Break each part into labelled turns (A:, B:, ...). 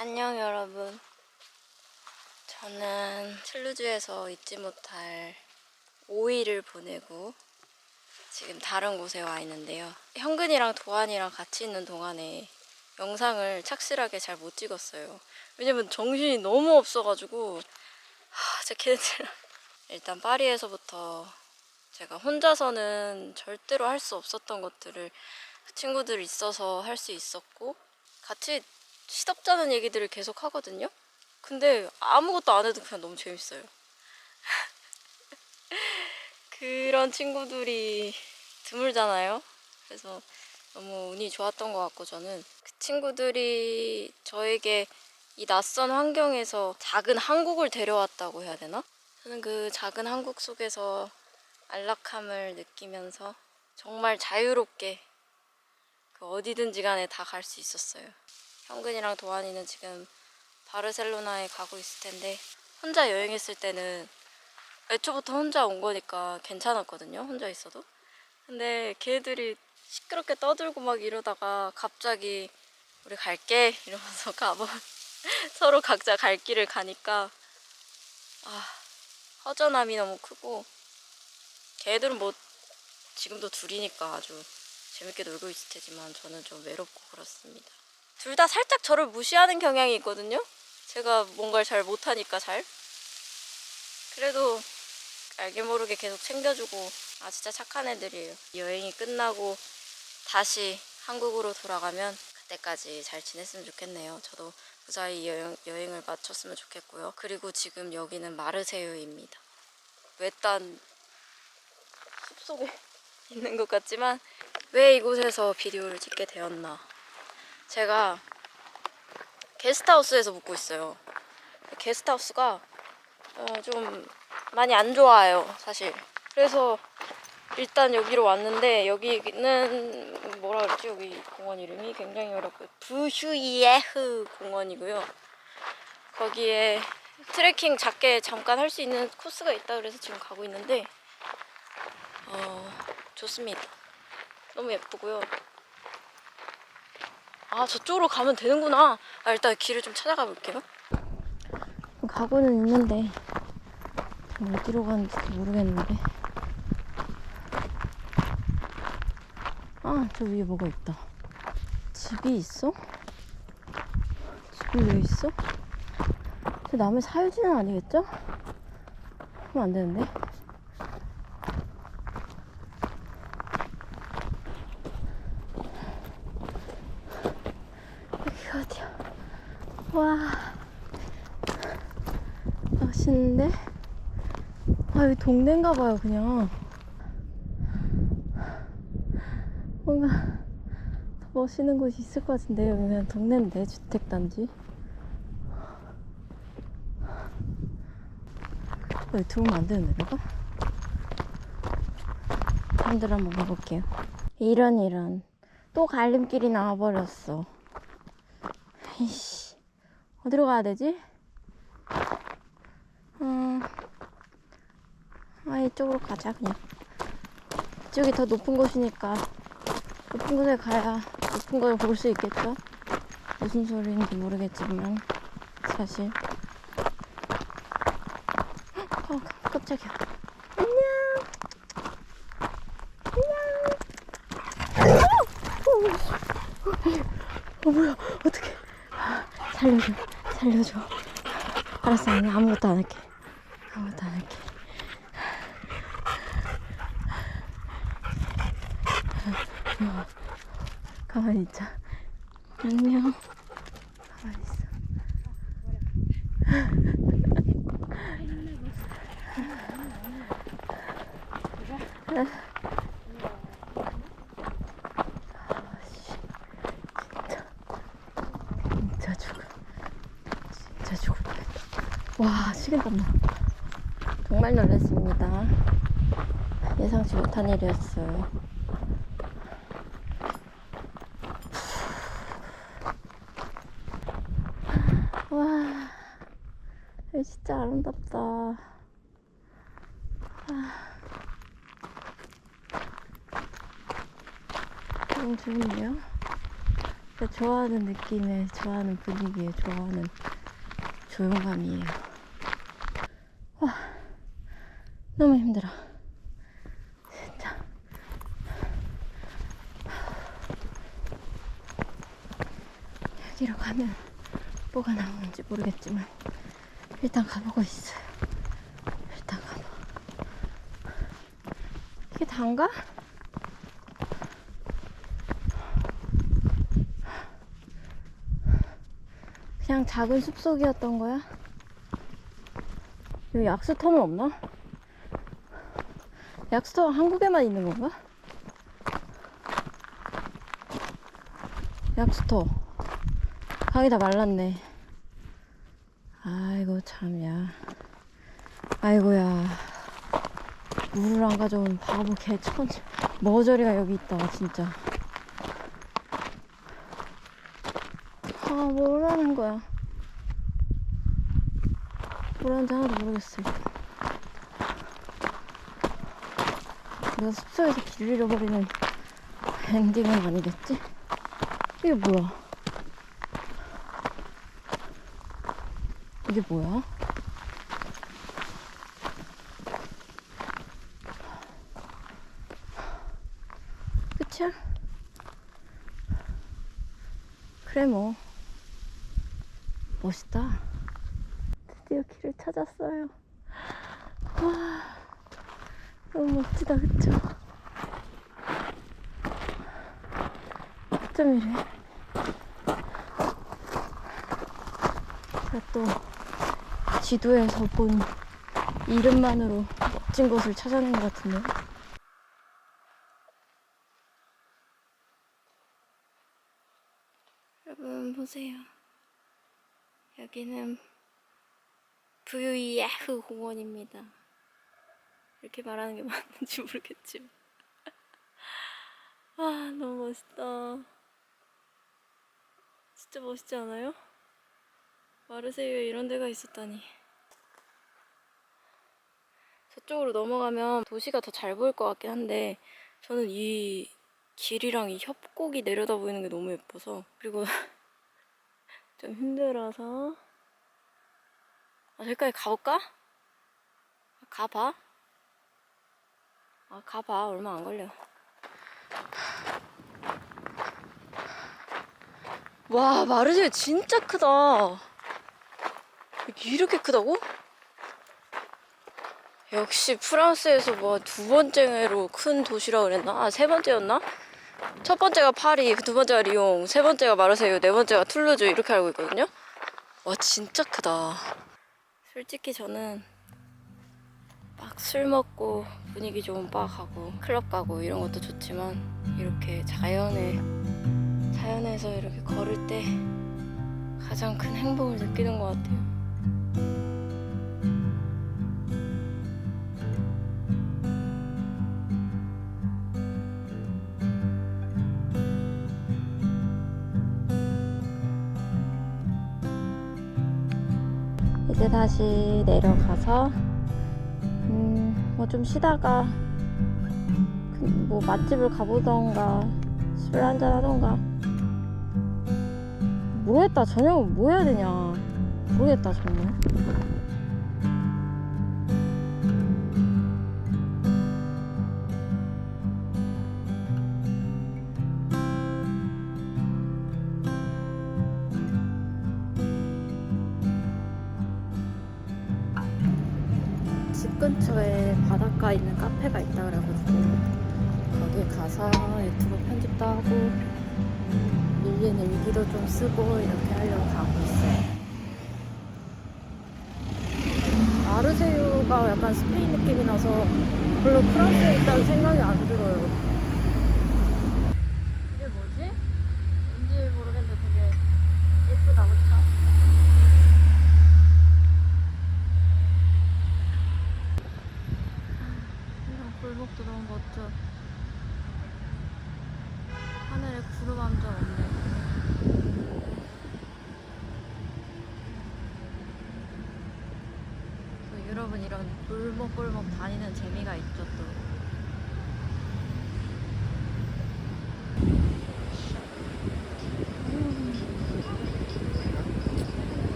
A: 안녕 여러분. 저는 칠루즈에서 잊지 못할 5일을 보내고 지금 다른 곳에 와 있는데요. 현근이랑 도안이랑 같이 있는 동안에 영상을 착실하게 잘 못 찍었어요. 왜냐면 정신이 너무 없어가지고 하, 진짜 걔네들 일단 파리에서부터 제가 혼자서는 절대로 할 수 없었던 것들을 친구들 있어서 할 수 있었고 같이 시덥잖은 얘기들을 계속 하거든요. 근데 아무것도 안 해도 그냥 너무 재밌어요. 그런 친구들이 드물잖아요. 그래서 너무 운이 좋았던 것 같고 저는 그 친구들이 저에게 이 낯선 환경에서 작은 한국을 데려왔다고 해야 되나? 저는 그 작은 한국 속에서 안락함을 느끼면서 정말 자유롭게 그 어디든지 간에 다 갈 수 있었어요. 현근이랑 도환이는 지금 바르셀로나에 가고 있을 텐데 혼자 여행했을 때는 애초부터 혼자 온 거니까 괜찮았거든요. 혼자 있어도. 근데 걔들이 시끄럽게 떠들고 막 이러다가 갑자기 우리 갈게 이러면서 가버 서로 각자 갈 길을 가니까 아 허전함이 너무 크고 걔들은 뭐 지금도 둘이니까 아주 재밌게 놀고 있을 테지만 저는 좀 외롭고 그렇습니다. 둘 다 살짝 저를 무시하는 경향이 있거든요. 제가 뭔가를 잘 못하니까 잘. 그래도 알게 모르게 계속 챙겨주고 아 진짜 착한 애들이에요. 여행이 끝나고 다시 한국으로 돌아가면 그때까지 잘 지냈으면 좋겠네요. 저도 무사히 여행, 여행을 마쳤으면 좋겠고요. 그리고 지금 여기는 마르세유입니다. 외딴 숲속에 있는 것 같지만 왜 이곳에서 비디오를 찍게 되었나 제가 게스트하우스에서 묵고 있어요 게스트하우스가 어, 좀 많이 안 좋아요 사실 그래서 일단 여기로 왔는데 여기는 뭐라 그랬지 여기 공원 이름이 굉장히 어렵고 부슈이에흐 공원이고요 거기에 트레킹 작게 잠깐 할 수 있는 코스가 있다 그래서 지금 가고 있는데 어, 좋습니다. 너무 예쁘고요. 아, 저쪽으로 가면 되는구나. 아, 일단 길을 좀 찾아가 볼게요. 가고는 있는데 어디로 가는지 모르겠는데. 아, 저 위에 뭐가 있다. 집이 있어? 집이 왜 있어? 저 남의 사유지는 아니겠죠? 그럼 안 되는데. 여기가 어디야? 와, 멋있는데? 아, 여기 동네인가 봐요, 그냥. 뭔가 더 멋있는 곳이 있을 것 같은데, 여기 그냥 동네인데, 주택단지. 여기 들어오면 안 되는데, 내가? 사람들 한번 가볼게요. 이런, 이런. 또 갈림길이 나와버렸어. 이씨, 어디로 가야 되지? 음, 아, 이쪽으로 가자, 그냥. 이쪽이 더 높은 곳이니까, 높은 곳에 가야 높은 걸 볼 수 있겠죠? 무슨 소리인지 모르겠지만, 사실. 어, 깜짝이야. 안녕! 안녕! 어, 뭐야, 어떡해. 살려줘, 살려줘. 알았어, 아니 아무것도 안 할게. 아무것도 안 할게. 어, 가만히 있자. 안녕. 가만히 있어. 진짜 죽을. 진짜 죽을 뻔했다. 와, 나. 정말 놀랐습니다. 예상치 못한 일이었어요. 와, 여기 진짜 아름답다. 아. 너무 좋은데요? 제가 좋아하는 느낌에, 좋아하는 분위기에, 좋아하는 조용함이에요. 와, 너무 힘들어. 진짜. 여기로 가면 뭐가 나오는지 모르겠지만 일단 가보고 있어요. 일단 가봐. 이게 단가? 그냥 작은 숲속이었던 거야? 여기 약수터는 없나? 약수터가 한국에만 있는 건가? 약수터. 강이 다 말랐네. 아이고 참야. 아이고야. 물을 안 가져온 바보 개천지 머저리가 여기 있다 진짜. 아 뭐라는 거야 뭐라는지 하나도 모르겠어 일단. 내가 숲속에서 길을 잃어버리는 엔딩은 아니겠지? 이게 뭐야? 이게 뭐야? 끝이야? 그래 뭐 멋있다 드디어 길을 찾았어요. 와 너무 멋지다 그쵸? 어쩜 이래? 제가 또 지도에서 본 이름만으로 멋진 곳을 찾아낸 것 같은데 여러분 보세요. 여기는 VEF 공원입니다. 이렇게 말하는 게 맞는지 모르겠지만. 아 너무 멋있다. 진짜 멋있지 않아요? 마르세유에 이런 데가 있었다니. 저쪽으로 넘어가면 도시가 더 잘 보일 것 같긴 한데 저는 이 길이랑 이 협곡이 내려다 보이는 게 너무 예뻐서 그리고 좀 힘들어서 아, 저기까지 가볼까? 아, 가봐 아 가봐 얼마 안 걸려 와 마르세유 진짜 크다 이렇게 크다고? 역시 프랑스에서 뭐 두 번째로 큰 도시라 그랬나? 아 세 번째였나? 첫 번째가 파리, 그두 번째가 리옹, 세 번째가 마르세유, 네 번째가 툴루즈 이렇게 알고 있거든요. 와 진짜 크다. 솔직히 저는 막 술 먹고 분위기 좋은 바 가고 클럽 가고 이런 것도 좋지만 이렇게 자연에 자연에서 이렇게 걸을 때 가장 큰 행복을 느끼는 것 같아요. 이제 다시 내려가서 음, 뭐 좀 쉬다가 그뭐 맛집을 가보던가 술 한잔 하던가. 모르겠다? 저녁은 뭐 해야 되냐? 모르겠다 정말 집 근처에 바닷가 있는 카페가 있다 그래가지고 거기 가서 유튜브 편집도 하고 밀린 일기도 좀 쓰고 이렇게 하려고 가고 있어요. 마르세유가 약간 스페인 느낌이 나서 별로 프랑스에 있다는 생각이 안 들어요. 이게 뭐지? 뭔지 모르겠는데 되게 예쁘다, 그쵸? 이런 골목도 너무 멋져. 하늘에 구름 한 점 없네. 또 유럽은 이런 골목골목 다니는 재미가 있죠 또.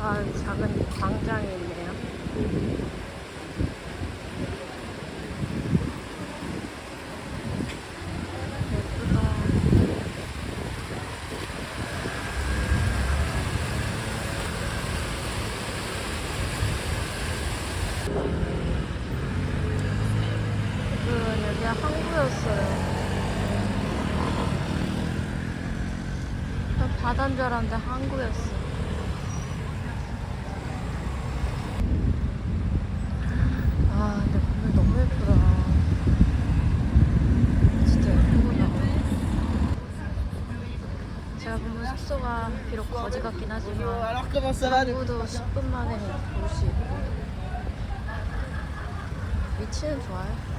A: 아, 여기 작은 광장이 있네요. 예쁘다. 지금 여기 항구였어요. 저 바다인 줄 알았는데 항구였어. 아, 근데 건물 너무 예쁘다. 진짜 예쁘구나. 제가 보는 숙소가 비록 거지 같긴 하지만 항구도 10분 만에 볼 수 있고 위치는 좋아요.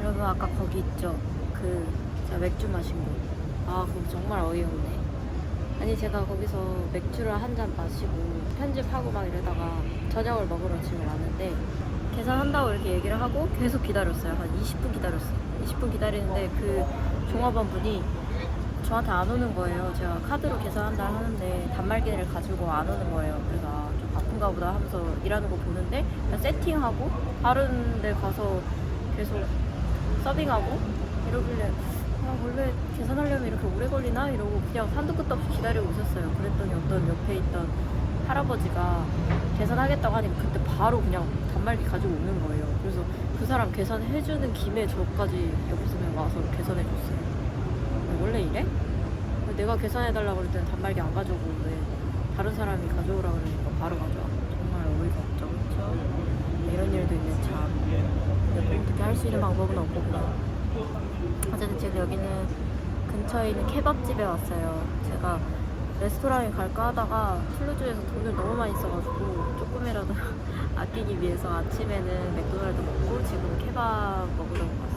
A: 여러분 아까 거기 있죠? 그 제가 맥주 마신 곳. 아 그거 정말 어이없네. 아니 제가 거기서 맥주를 한 잔 마시고 편집하고 막 이러다가 저녁을 먹으러 지금 왔는데 계산한다고 이렇게 얘기를 하고 계속 기다렸어요. 한 20분 기다렸어요. 20분 기다리는데 그 종업원 분이 저한테 안 오는 거예요. 제가 카드로 계산한다 하는데 단말기를 가지고 안 오는 거예요. 그래서 아, 좀 바쁜가 보다 하면서 일하는 거 보는데 세팅하고 다른 데 가서 계속 서빙하고 이러길래 아, 원래 계산하려면 이렇게 오래 걸리나? 이러고 그냥 한도 끝도 없이 기다리고 있었어요. 그랬더니 어떤 옆에 있던 할아버지가 계산하겠다고 하니까 그때 바로 그냥 단말기 가지고 오는 거예요. 그래서 그 사람 계산해주는 김에 저까지 옆에서 와서 계산해줬어요. 원래 이래? 내가 계산해달라고 그럴 때는 단말기 안 가져오고 왜 다른 사람이 가져오라 그러니까 바로 가져와. 정말 어이가 없죠. 그렇죠? 이런 일도 있네 참. 어떻게 할 수 있는 방법은 없고 그냥 어쨌든 지금 여기는 근처에 있는 케밥집에 왔어요. 제가 레스토랑에 갈까 하다가 툴루즈에서 돈을 너무 많이 써가지고 조금이라도 아끼기 위해서 아침에는 맥도날드 먹고 지금 케밥 먹으러 왔습니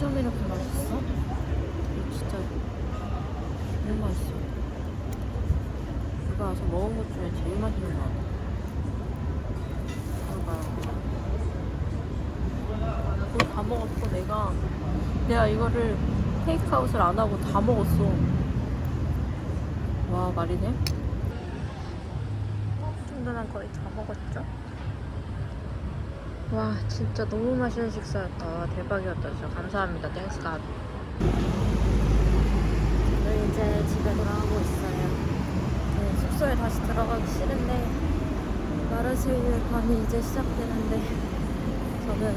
A: 다. 좀 이렇게 맛있어? 이거 진짜 너무 맛있어. 이거 와서 먹은 것 중에 제일 맛있는 것 같아. 거의 다 먹었어, 내가. 내가 이거를 테이크아웃을 안 하고 다 먹었어. 와, 말이 돼? 정도 난 거의 다 먹었죠? 와 진짜 너무 맛있는 식사였다. 와, 대박이었다 진짜. 감사합니다. 땡스 갓 저는 이제 집에 돌아가고 있어요. 네, 숙소에 다시 들어가기 싫은데 마르세유의 밤이 이제 시작되는데 저는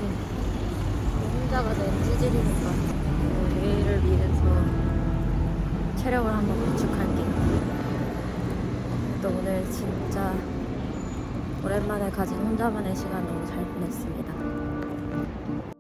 A: 혼자가 된 찌질이니까 어, 내일을 위해서 체력을 한번 구축할게요. 또 오늘 진짜 오랜만에 가진 혼자만의 시간을 잘 보냈습니다.